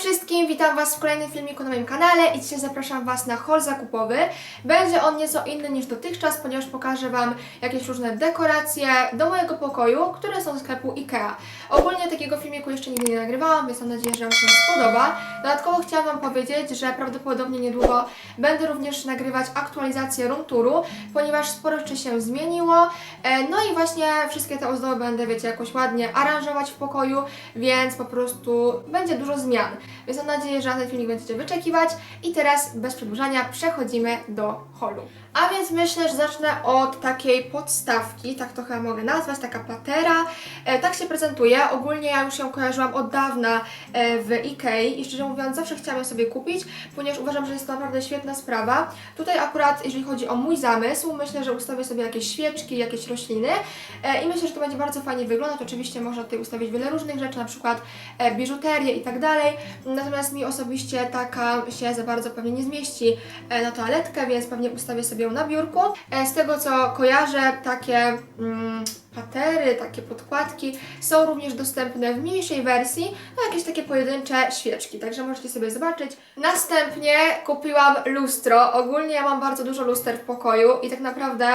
Wszystkim, witam Was w kolejnym filmiku na moim kanale i dzisiaj zapraszam Was na haul zakupowy. Będzie on nieco inny niż dotychczas, ponieważ pokażę Wam jakieś różne dekoracje do mojego pokoju, które są z sklepu IKEA. Ogólnie takiego filmiku jeszcze nigdy nie nagrywałam, więc mam nadzieję, że Wam się spodoba. Dodatkowo chciałam Wam powiedzieć, że prawdopodobnie niedługo będę również nagrywać aktualizację room touru, ponieważ sporo rzeczy się zmieniło. E, No i właśnie wszystkie te ozdoby będę, wiecie, jakoś ładnie aranżować w pokoju, więc po prostu będzie dużo zmian. Więc mam nadzieję, że na ten filmik będziecie wyczekiwać. I teraz bez przedłużania przechodzimy do holu. A więc myślę, że zacznę od takiej podstawki, tak to chyba mogę nazwać, taka patera. E, tak się prezentuje. Ogólnie ja już ją kojarzyłam od dawna e, w Ikei i szczerze mówiąc zawsze chciałam ją sobie kupić, ponieważ uważam, że jest to naprawdę świetna sprawa. Tutaj akurat, jeżeli chodzi o mój zamysł, myślę, że ustawię sobie jakieś świeczki, jakieś rośliny e, i myślę, że to będzie bardzo fajnie wyglądać. Oczywiście można tutaj ustawić wiele różnych rzeczy, na przykład e, biżuterię i tak dalej. Natomiast mi osobiście taka się za bardzo pewnie nie zmieści e, na toaletkę, więc pewnie ustawię sobie ją na biurku. E, Z tego co kojarzę, takie mm, patery, takie podkładki są również dostępne w mniejszej wersji, no jakieś takie pojedyncze świeczki, także możecie sobie zobaczyć. Następnie kupiłam lustro. Ogólnie ja mam bardzo dużo luster w pokoju i tak naprawdę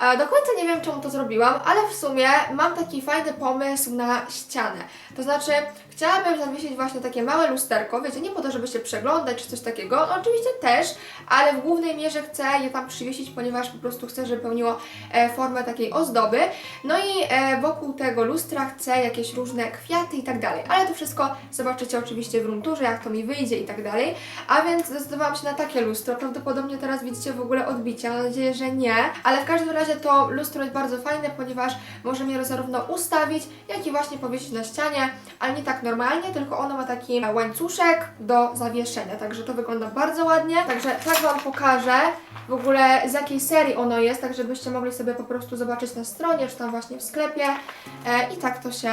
Do końca nie wiem, czemu to zrobiłam, ale w sumie mam taki fajny pomysł na ścianę. To znaczy, chciałabym zawiesić właśnie takie małe lusterko, wiecie, nie po to, żeby się przeglądać czy coś takiego, no oczywiście też, ale w głównej mierze chcę je tam przywiesić, ponieważ po prostu chcę, żeby pełniło e, formę takiej ozdoby. No i e, wokół tego lustra chcę jakieś różne kwiaty i tak dalej, ale to wszystko zobaczycie oczywiście w runturze, jak to mi wyjdzie i tak dalej. A więc zdecydowałam się na takie lustro, prawdopodobnie teraz widzicie w ogóle odbicie, mam nadzieję, że nie, ale w każdym razie to lustro jest bardzo fajne, ponieważ możemy je zarówno ustawić, jak i właśnie powiesić na ścianie, ale nie tak normalnie, tylko ono ma taki łańcuszek do zawieszenia, także to wygląda bardzo ładnie. Także tak Wam pokażę w ogóle z jakiej serii ono jest, tak żebyście mogli sobie po prostu zobaczyć na stronie, czy tam właśnie w sklepie e, i tak to się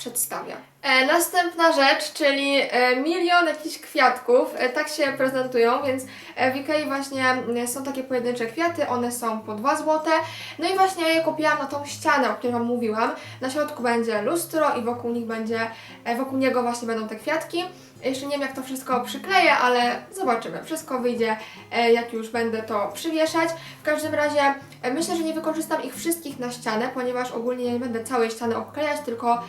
przedstawia. E, następna rzecz, czyli e, milion jakichś kwiatków, e, tak się prezentują, więc e, w Ikei właśnie e, są takie pojedyncze kwiaty, one są po 2 zł. No i właśnie ja je kupiłam na tą ścianę, o której Wam mówiłam. Na środku będzie lustro i wokół nich będzie, e, wokół niego właśnie będą te kwiatki. Jeszcze nie wiem jak to wszystko przykleję, ale zobaczymy. Wszystko wyjdzie e, jak już będę to przywieszać. W każdym razie myślę, że nie wykorzystam ich wszystkich na ścianę, ponieważ ogólnie nie będę całej ściany obklejać, tylko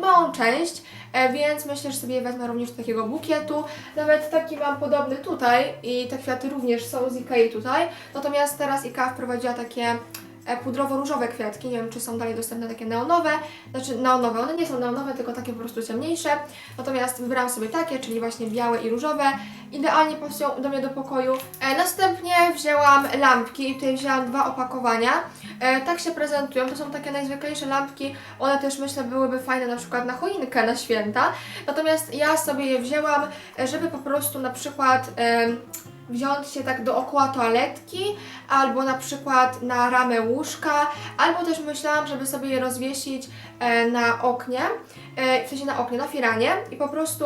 małą część, e, więc myślę, że sobie wezmę również takiego bukietu. Nawet taki mam podobny tutaj i te kwiaty również są z Ikei tutaj. Natomiast teraz Ikea wprowadziła takie pudrowo-różowe kwiatki, nie wiem czy są dalej dostępne takie neonowe, znaczy neonowe, one nie są neonowe, tylko takie po prostu ciemniejsze, natomiast wybrałam sobie takie, czyli właśnie białe i różowe, idealnie pasują do mnie do pokoju. E, następnie wzięłam lampki i tutaj wzięłam dwa opakowania, e, tak się prezentują, to są takie najzwyklejsze lampki, one też myślę byłyby fajne na przykład na choinkę na święta, natomiast ja sobie je wzięłam, e, żeby po prostu na przykład... wziąć się tak dookoła toaletki, albo na przykład na ramę łóżka, albo też myślałam, żeby sobie je rozwiesić e, na oknie, e, w sensie na oknie, na firanie i po prostu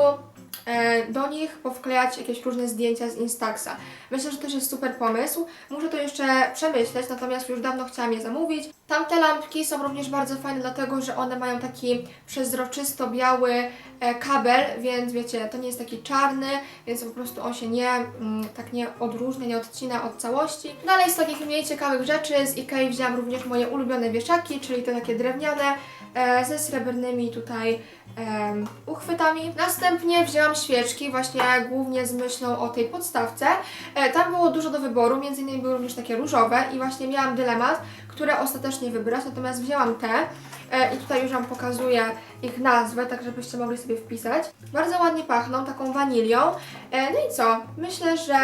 do nich powklejać jakieś różne zdjęcia z Instaxa. Myślę, że też jest super pomysł. Muszę to jeszcze przemyśleć, natomiast już dawno chciałam je zamówić. Tamte lampki są również bardzo fajne, dlatego że one mają taki przezroczysto-biały e, kabel, więc wiecie, to nie jest taki czarny, więc po prostu on się nie, mm, tak nie odróżnia, nie odcina od całości. Dalej z takich mniej ciekawych rzeczy z Ikei wzięłam również moje ulubione wieszaki, czyli te takie drewniane, e, ze srebrnymi tutaj uchwytami. Następnie wzięłam świeczki, właśnie głównie z myślą o tej podstawce. E, tam było dużo do wyboru, między innymi były również takie różowe i właśnie miałam dylemat, które ostatecznie wybrać, natomiast wzięłam te e, i tutaj już Wam pokazuję ich nazwę, tak żebyście mogli sobie wpisać. Bardzo ładnie pachną, taką wanilią. E, no i co? Myślę, że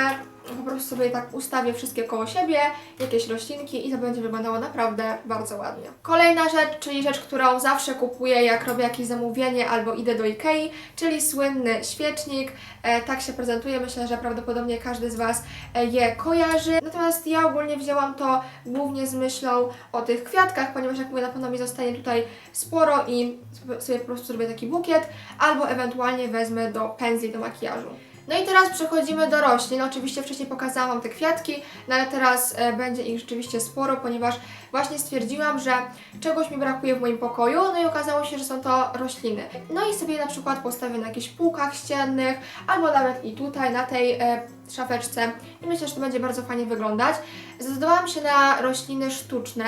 po prostu sobie tak ustawię wszystkie koło siebie, jakieś roślinki i to będzie wyglądało naprawdę bardzo ładnie. Kolejna rzecz, czyli rzecz, którą zawsze kupuję, jak robię jakieś zamówienie albo idę do Ikei, czyli słynny świecznik. E, tak się prezentuje, myślę, że prawdopodobnie każdy z Was e, je kojarzy. Natomiast ja ogólnie wzięłam to głównie z myślą o tych kwiatkach, ponieważ jak mówię, na pewno mi zostanie tutaj sporo i sobie po prostu zrobię taki bukiet, albo ewentualnie wezmę do pędzli do makijażu. No i teraz przechodzimy do roślin. Oczywiście wcześniej pokazałam Wam te kwiatki, no ale teraz e, będzie ich rzeczywiście sporo, ponieważ właśnie stwierdziłam, że czegoś mi brakuje w moim pokoju, no i okazało się, że są to rośliny. No i sobie na przykład postawię na jakichś półkach ściennych, albo nawet i tutaj, na tej e, szafeczce i myślę, że to będzie bardzo fajnie wyglądać. Zdecydowałam się na rośliny sztuczne,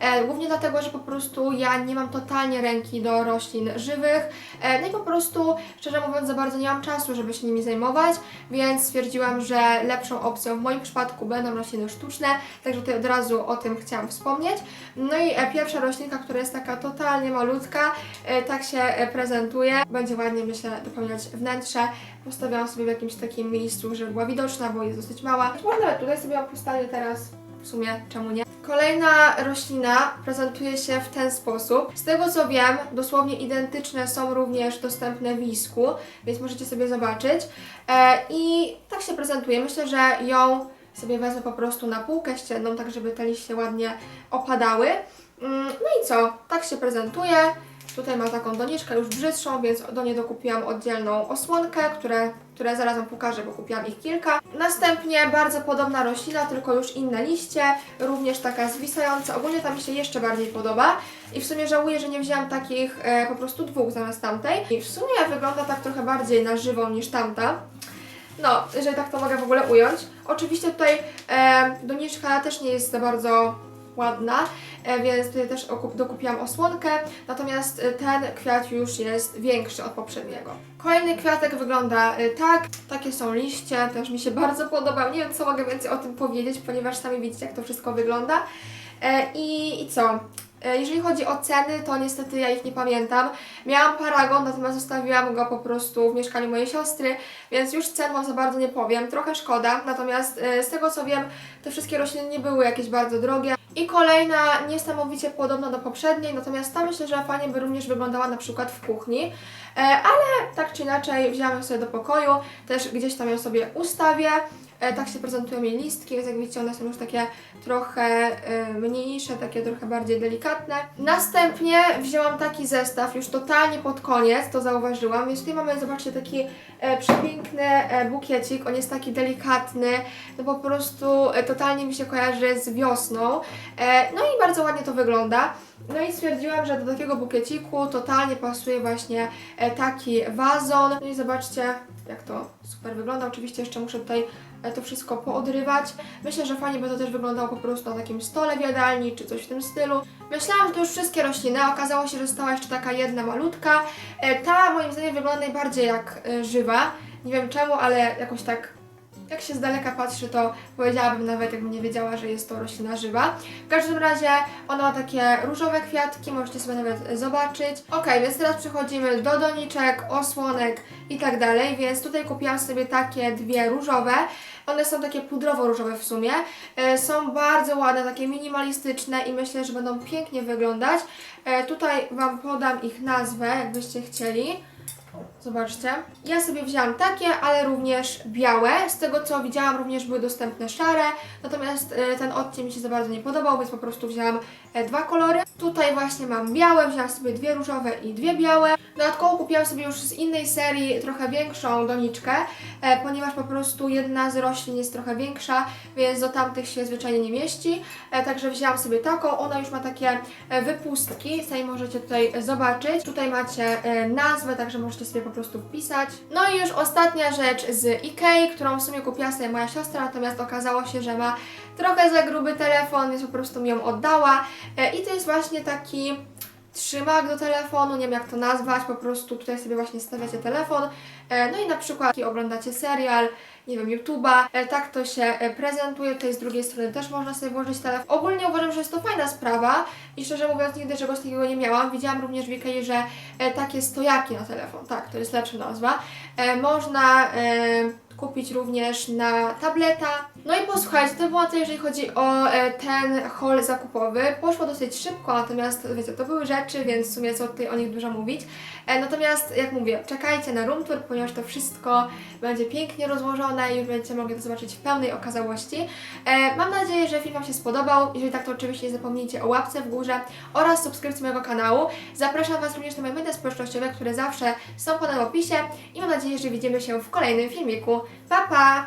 e, głównie dlatego, że po prostu ja nie mam totalnie ręki do roślin żywych, e, no i po prostu, szczerze mówiąc, za bardzo nie mam czasu, żeby się nimi zajmować, więc stwierdziłam, że lepszą opcją w moim przypadku będą rośliny sztuczne, także tutaj od razu o tym chciałam wspomnieć. No i e, pierwsza roślinka, która jest taka totalnie malutka, e, tak się e, prezentuje. Będzie ładnie, myślę, dopełniać wnętrze. Postawiałam sobie w jakimś takim miejscu, żeby była widoczna, bo jest dosyć mała. Może nawet tutaj sobie ją teraz, w sumie, czemu nie? Kolejna roślina prezentuje się w ten sposób. Z tego co wiem, dosłownie identyczne są również dostępne w Wisku, więc możecie sobie zobaczyć. I tak się prezentuje. Myślę, że ją sobie wezmę po prostu na półkę ścienną, tak żeby te liście ładnie opadały. Mm, No i co? Tak się prezentuje. Tutaj ma taką doniczkę już brzydszą, więc do niej dokupiłam oddzielną osłonkę, które, które zaraz Wam pokażę, bo kupiłam ich kilka. Następnie bardzo podobna roślina, tylko już inne liście, również taka zwisająca. Ogólnie ta mi się jeszcze bardziej podoba i w sumie żałuję, że nie wzięłam takich e, po prostu dwóch zamiast tamtej. I w sumie wygląda tak trochę bardziej na żywą niż tamta. No, jeżeli tak to mogę w ogóle ująć. Oczywiście tutaj e, doniczka też nie jest za bardzo ładna, e, więc tutaj też okup- dokupiłam osłonkę, natomiast e, ten kwiat już jest większy od poprzedniego. Kolejny kwiatek wygląda e, tak, takie są liście, też mi się bardzo podoba, nie wiem co mogę więcej o tym powiedzieć, ponieważ sami widzicie jak to wszystko wygląda. E, I, i co? E, Jeżeli chodzi o ceny, to niestety ja ich nie pamiętam. Miałam paragon, natomiast zostawiłam go po prostu w mieszkaniu mojej siostry, więc już cen Wam za bardzo nie powiem. Trochę szkoda, natomiast e, z tego co wiem, te wszystkie rośliny nie były jakieś bardzo drogie. I kolejna niesamowicie podobna do poprzedniej, natomiast ta myślę, że fajnie by również wyglądała na przykład w kuchni. E, Ale tak czy inaczej wzięłam ją sobie do pokoju, też gdzieś tam ją sobie ustawię. E, Tak się prezentują jej listki, więc jak widzicie one są już takie trochę e, mniejsze, takie trochę bardziej delikatne. Następnie wzięłam taki zestaw już totalnie pod koniec, to zauważyłam, więc tutaj mamy, zobaczcie, taki e, przepiękny bukiecik, on jest taki delikatny, no po prostu totalnie mi się kojarzy z wiosną, no i bardzo ładnie to wygląda. No i stwierdziłam, że do takiego bukieciku totalnie pasuje właśnie taki wazon. No i zobaczcie, jak to super wygląda. Oczywiście jeszcze muszę tutaj to wszystko poodrywać. Myślę, że fajnie by to też wyglądało po prostu na takim stole w jadalni, czy coś w tym stylu. Myślałam, że to już wszystkie rośliny, a okazało się, że została jeszcze taka jedna malutka. E, Ta moim zdaniem wygląda najbardziej jak e, żywa. Nie wiem czemu, ale jakoś tak jak się z daleka patrzy, to powiedziałabym nawet, jakbym nie wiedziała, że jest to roślina żywa. W każdym razie ona ma takie różowe kwiatki, możecie sobie nawet zobaczyć. Ok, więc teraz przechodzimy do doniczek, osłonek i tak dalej, więc tutaj kupiłam sobie takie dwie różowe. One są takie pudrowo-różowe w sumie. E, Są bardzo ładne, takie minimalistyczne i myślę, że będą pięknie wyglądać. E, Tutaj Wam podam ich nazwę, jakbyście chcieli. Zobaczcie. Ja sobie wzięłam takie, ale również białe. Z tego co widziałam, również były dostępne szare. Natomiast e, ten odcień mi się za bardzo nie podobał, więc po prostu wzięłam e, dwa kolory. Tutaj właśnie mam białe, wzięłam sobie dwie różowe i dwie białe. Dodatkowo kupiłam sobie już z innej serii trochę większą doniczkę, e, ponieważ po prostu jedna z roślin jest trochę większa, więc do tamtych się zwyczajnie nie mieści. Także wzięłam sobie taką. Ona już ma takie wypustki, sami możecie tutaj zobaczyć. Tutaj macie nazwę, także możecie sobie po prostu wpisać. No i już ostatnia rzecz z Ikei, którą w sumie kupiła sobie moja siostra, natomiast okazało się, że ma trochę za gruby telefon, więc po prostu mi ją oddała. E, I to jest właśnie taki trzymak do telefonu, nie wiem jak to nazwać, po prostu tutaj sobie właśnie stawiacie telefon, e, no i na przykład oglądacie serial, nie wiem, YouTube'a, e, tak to się e, prezentuje, tutaj z drugiej strony też można sobie włożyć telefon. Ogólnie uważam, że jest to fajna sprawa i szczerze mówiąc nigdy czegoś takiego nie miałam. Widziałam również w Ikei, że takie stojaki na telefon, tak, to jest lepsza nazwa, można kupić również na tableta. No i posłuchajcie, to było tyle, jeżeli chodzi o e, ten haul zakupowy. Poszło dosyć szybko, natomiast wiecie, to były rzeczy, więc w sumie co tutaj o nich dużo mówić. E, natomiast jak mówię, czekajcie na room tour, ponieważ to wszystko będzie pięknie rozłożone i już będziecie mogli to zobaczyć w pełnej okazałości. E, mam nadzieję, że film Wam się spodobał. Jeżeli tak, to oczywiście nie zapomnijcie o łapce w górze oraz subskrypcji mojego kanału. Zapraszam Was również na moje media społecznościowe, które zawsze są podane w opisie i mam nadzieję, że widzimy się w kolejnym filmiku. Pa, pa!